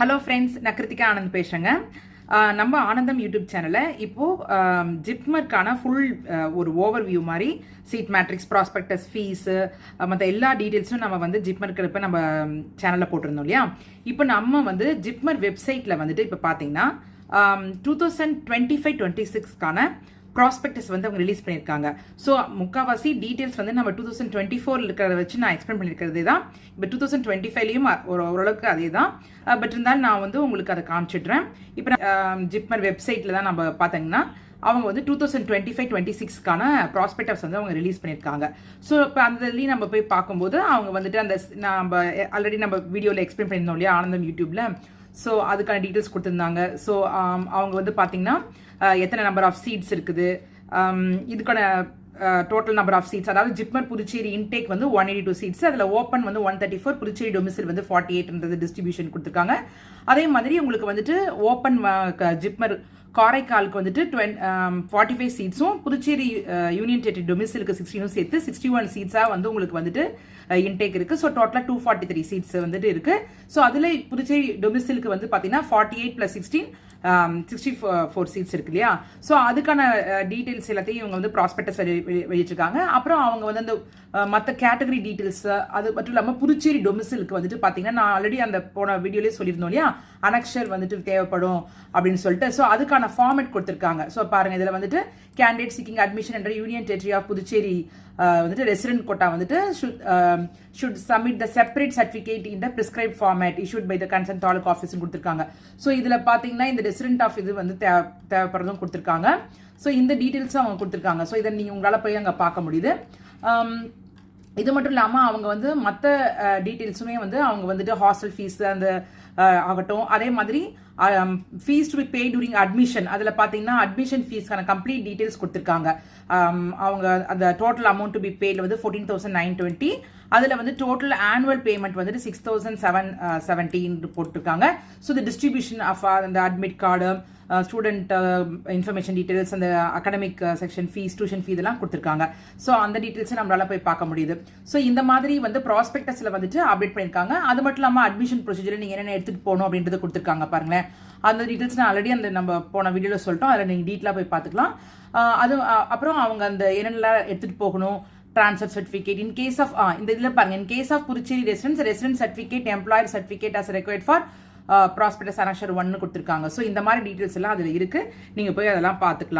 Hello friends நான் கிருத்திகா ஆனந்த் பேசுகிறேங்க நம்ம ஆனந்தம் யூடியூப் சேனலில் இப்போது ஜிப்மர்க்கான ஃபுல் ஒரு ஓவர் வியூ மாதிரி சீட் மேட்ரிக்ஸ் ப்ராஸ்பெக்டஸ் ஃபீஸு மற்ற எல்லா டீட்டெயில்ஸும் நம்ம வந்து ஜிப்மர்க்கு இப்போ நம்ம சேனலில் போட்டிருந்தோம் இல்லையா? இப்போ நம்ம வந்து ஜிப்மர் வெப்சைட்டில் வந்துட்டு இப்போ பார்த்தீங்கன்னா two thousand twenty five twenty சிக்ஸ்க்கான prospectus வந்து அவங்க ரிலீஸ் பண்ணியிருக்காங்க. ஸோ முக்கால்வாசி டீட்டெயில்ஸ் வந்து நம்ம டூ தௌசண்ட் டுவெண்ட்டி ஃபோர் இருக்கிறத வச்சு நான் எக்ஸ்பிளைன் பண்ணியிருக்கிறதே தான். இப்போ டூ தௌசண்ட் டுவெண்ட்டி ஃபைவ்லையும் ஒரு ஓரளவுக்கு அதே தான். பட் இருந்தாலும் நான் வந்து உங்களுக்கு அதை காமிச்சிடுறேன். இப்போ ஜிப்மர் வெப்சைட்டில் தான் நம்ம பார்த்தீங்கன்னா அவங்க வந்து two thousand twenty five twenty சிக்ஸ்க்கான prospectus வந்து அவங்க ரிலீஸ் பண்ணியிருக்காங்க. ஸோ இப்போ அந்த இதுலேயும் நம்ம போய் பார்க்கும்போது அவங்க வந்துட்டு அந்த நம்ம ஆல்ரெடி நம்ம வீடியோவில் எக்ஸ்பிளைன் பண்ணியிருந்தோம் இல்லையா ஆனந்தம் யூடியூப்ல ஸோ அதுக்கான டீட்டெயில்ஸ் கொடுத்துருந்தாங்க. ஸோ um, அவங்க வந்து பார்த்தீங்கன்னா uh, எத்தனை நம்பர் ஆஃப் சீட்ஸ் இருக்குது? Um, இதுக்கான டோட்டல் நம்பர் ஆஃப் சீட்ஸ் அதாவது ஜிப்மர் புதுச்சேரி இன்டேக் வந்து ஒன் எயிட்டி டூ சீட்ஸ் அதில் ஓப்பன் வந்து one thirty four Puducherry domicile வந்து ஃபார்ட்டி எயிட்ன்றது டிஸ்ட்ரிபியூஷன் கொடுத்துருக்காங்க. அதே மாதிரி உங்களுக்கு வந்துட்டு ஓப்பன் uh, ஜிப்மர் காரைக்காலுக்கு வந்துட்டு டுவென் ஃபார்ட்டி ஃபைவ் சீட்ஸும் புதுச்சேரி யூனியன் டெரிட்டரி டொமிசிலுக்கு சிக்ஸ்டீனும் சேர்த்து சிக்ஸ்டி ஒன் சீட்ஸாக வந்து உங்களுக்கு வந்துட்டு இன்டேக் இருக்குது ஸோ டோட்டலாக டூ ஃபார்ட்டி த்ரீ சீட்ஸ் வந்துட்டு இருக்குது ஸோ அதில் புதுச்சேரி டொமிசிலுக்கு வந்து பார்த்தீங்கன்னா forty eight plus sixteen sixty four seats இருக்கு இல்லையா? ஸோ அதுக்கான uh, டீட்டெயில்ஸ் எல்லாத்தையும் இவங்க வந்து ப்ராஸ்பெக்டஸ் வெளியிட்டிருக்காங்க. அப்புறம் அவங்க வந்து அந்த மற்ற கேட்டகரி டீட்டெயில்ஸ் அது மட்டும் இல்லாமல் புதுச்சேரி டொமிசிலுக்கு வந்துட்டு பார்த்தீங்கன்னா நான் ஆல்ரெடி அந்த போன வீடியோலேயே சொல்லியிருந்தோம் இல்லையா? அனக்ஷர் வந்துட்டு தேவைப்படும் அப்படின்னு சொல்லிட்டு. ஸோ அதுக்கான ஃபார்மேட் கொடுத்துருக்காங்க. ஸோ பாருங்க இதில் வந்துட்டு கேண்டிடேட் சீக்கிங் அட்மிஷன் என்ற union territory of Puducherry uh, வந்துட்டு ரெசிடென்ட் கோட்டா வந்துட்டு should submit the separate certificate in the prescribe format issued by the concern taluk office கொடுத்துருக்காங்க. ஸோ இதில் பார்த்தீங்கன்னா இந்த ரெசிடென்ட் ஆஃப் இது வந்து தேவை தேவைப்படுறதும் கொடுத்துருக்காங்க. ஸோ இந்த டீட்டெயில்ஸும் அவங்க கொடுத்துருக்காங்க. ஸோ இதை நீங்கள் உங்களால் போய் அங்கே பார்க்க முடியுது. Um, இது மட்டும் இல்லாமல் அவங்க வந்து மற்ற டீட்டெயில்ஸுமே வந்து அவங்க வந்துட்டு ஹாஸ்டல் ஃபீஸ் அந்த ஆகட்டும். அதே மாதிரி fees to be pay during admission அதில் பார்த்தீங்கன்னா அட்மிஷன் ஃபீஸ்க்கான கம்ப்ளீட் டீட்டெயில்ஸ் கொடுத்துருக்காங்க. அவங்க அந்த டோட்டல் அமௌண்ட் டு பி பேல வந்து ஃபோர்டீன் தௌசண்ட் நைன் டுவெண்ட்டி அதில் வந்து டோட்டல் ஆனுவல் பேமெண்ட் வந்துட்டு சிக்ஸ் தௌசண்ட் செவன் செவன்டீன் போட்டிருக்காங்க. ஸோ த டிஸ்ட்ரிபியூஷன் ஆஃப் அந்த admit card student information details அந்த academic section fees tuition fee இதெல்லாம் கொடுத்துருக்காங்க. ஸோ அந்த டீட்டெயில்ஸை நம்மளால போய் பார்க்க முடியுது. ஸோ இந்த மாதிரி வந்து ப்ராஸ்பெக்டஸில் வந்துட்டு அப்டேட் பண்ணியிருக்காங்க. அது மட்டும் இல்லாமல் அட்மிஷன் ப்ரொசீஜர் நீங்கள் என்னென்ன எடுத்துகிட்டு போகணும் அப்படின்றது கொடுத்துருக்காங்க பாருங்களேன். அந்த டீட்டெயில்ஸ் நான் ஆல்ரெடி அந்த நம்ம போன வீடியோவில் சொல்லிட்டோம். அதில் நீங்கள் டீட்டெயிலாக போய் பார்த்துக்கலாம். அது அப்புறம் அவங்க அந்த என்னென்னலாம் எடுத்துகிட்டு போகணும் transfer certificate in case of இந்த இதில் பாருங்க. In case of Puducherry residence resident certificate employer certificate as required for prospectus annexure ஒன்னு கொடுத்துருக்காங்க. ஸோ இந்த மாதிரி டீட்டெயில்ஸ் எல்லாம் அதில் இருக்கு. நீங்கள் போய் அதெல்லாம் பார்த்துக்கலாம்.